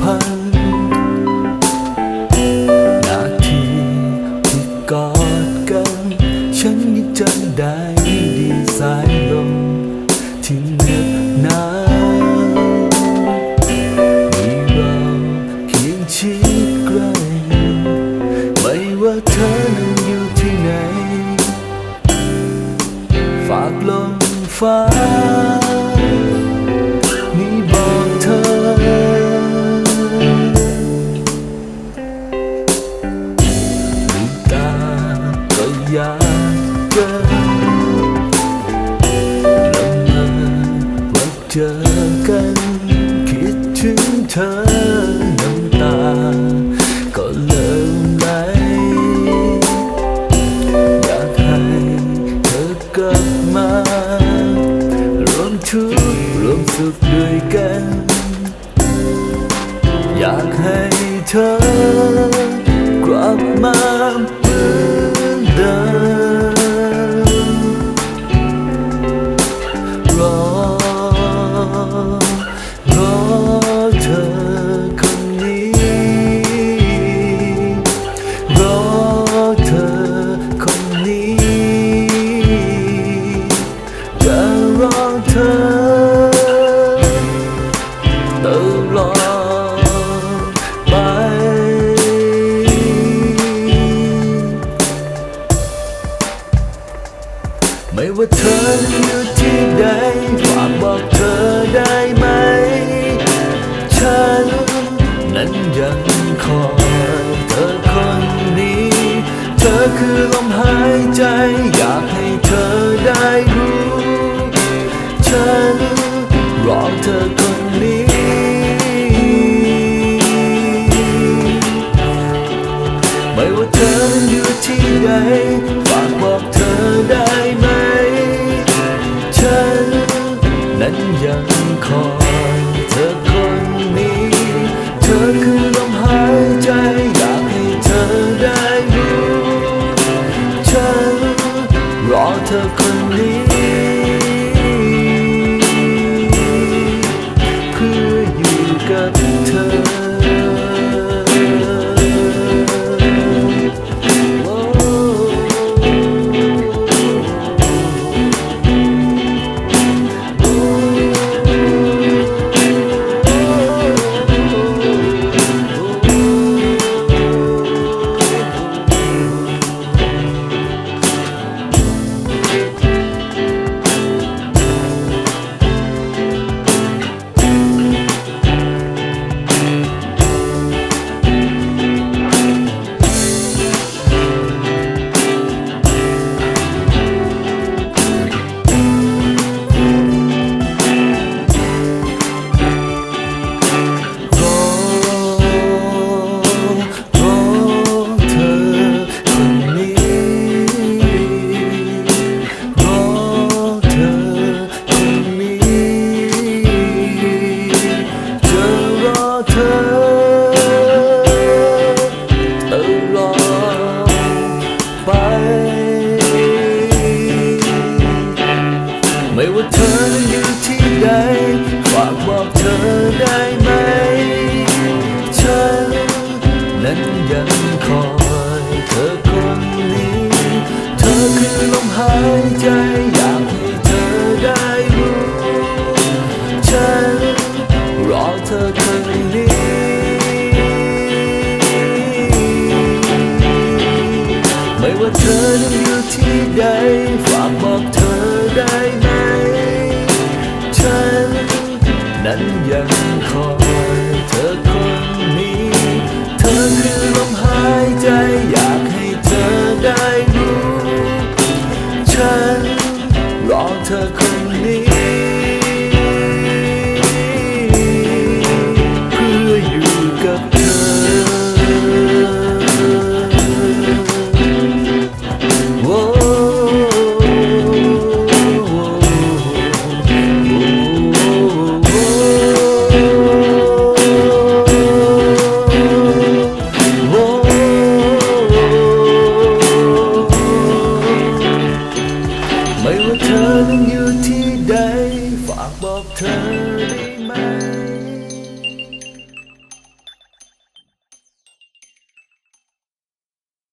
พันนาทีที่กอดกัน ฉันยังจได้ดีสายลมที่เหน็บหนาวมีเราเคียชิดใกล้ไม่ว่าเธอนั้นอยู่ที่ไหน ฝากลมฟ้า อยากเจอละเมอว่าเจอกัน คิดถึงเธอน้ำตา ก็เริ่มไหลอยากให้เธอกลับมา รวมทุกข์รวมสุขด้วยกัน อยากให้เธอ ไม่ว่าเธออยู่ที่ใดฝากบอกเธอได้ไหม ฉันนั้นยังคอยเธอคนนี้ เธอคือลมหายใจ อยากให้เธอได้รู้ ฉันรอเธอคน รอเว่าเธอนั้นอยู่ที่ใด ฝากบอกเธอได้ไหม ฉันนั้นยังคอยเธอคนนี้ เธอคือลมหายใจอยากให้เธอได้รู้ ฉันรอเธอคน นั้นอยู่ที่ใด ฝากบอกเธอ